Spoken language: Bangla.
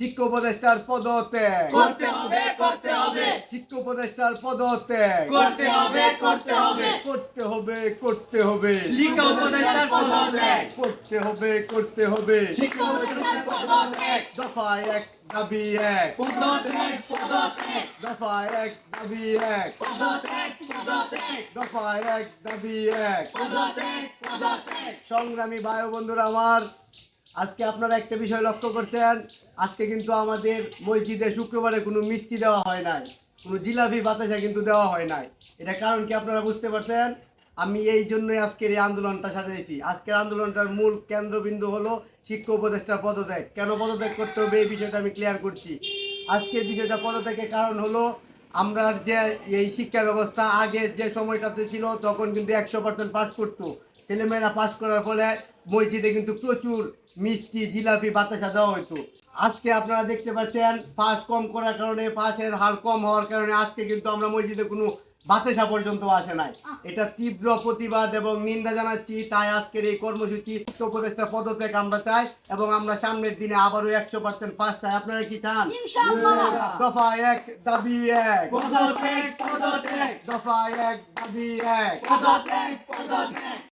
শিক্ষা উপদেষ্টার পদত্যাগ। করতে হবে করতে হবে। শিক্ষা উপদেষ্টার পদত্যাগ। করতে হবে করতে হবে। করতে হবে করতে হবে। শিক্ষা উপদেষ্টার পদত্যাগ। করতে হবে করতে হবে। শিক্ষা উপদেষ্টার পদত্যাগ। দফা এক দাবি এক। পদত্যাগ পদত্যাগ। দফা এক দাবি এক। পদত্যাগ পদত্যাগ। দফা এক দাবি এক। পদত্যাগ পদত্যাগ। সংগ্রামী ভাই বন্ধুরা আমার আজকে আপনারা একটা বিষয় লক্ষ্য করছেন, আজকে কিন্তু আমাদের মসজিদে শুক্রবারে কোনো মিষ্টি দেওয়া হয় নাই, কোনো জিলাপি বাতাসা কিন্তু দেওয়া হয় নাই। এটা কারণ কি আপনারা বুঝতে পারছেন? আমি এই জন্যই আজকের এই আন্দোলনটা সাজাইছি। আজকের আন্দোলনটার মূল কেন্দ্রবিন্দু হলো শিক্ষা উপদেষ্টার পদত্যাগ। কেন পদত্যাগ করতে হবে এই বিষয়টা আমি ক্লিয়ার করছি। আজকের বিষয়টা পদত্যাগের কারণ হলো আমরা যে এই শিক্ষা ব্যবস্থা আগের যে সময়টাতে ছিল, তখন কিন্তু একশো পার্সেন্ট পাস করতো। ছেলেমেয়েরা পাস করার ফলে মসজিদে কিন্তু প্রচুর মিষ্টি, জিলাপি, বাতাসা দেওয়া হতো আজকে আপনারা দেখতে পাচ্ছেন পাস কম করার কারণে পাসের হার কম হওয়ার কারণে আজকে কিন্তু আমরা মসজিদে কোনো বাতাসা পর্যন্ত আসে নাই। এটা তীব্র প্রতিবাদ এবং নিন্দা জানাচ্ছি তাই আজকের এই কর্মসূচি উপদেষ্টা পদত্যাগ আমরা চাই এবং আমরা সামনের দিনে আবারও একশো পার্সেন্ট পাস চাই। আপনারা কি চান? দফা এক দাবি এক। দফা এক দাবি এক।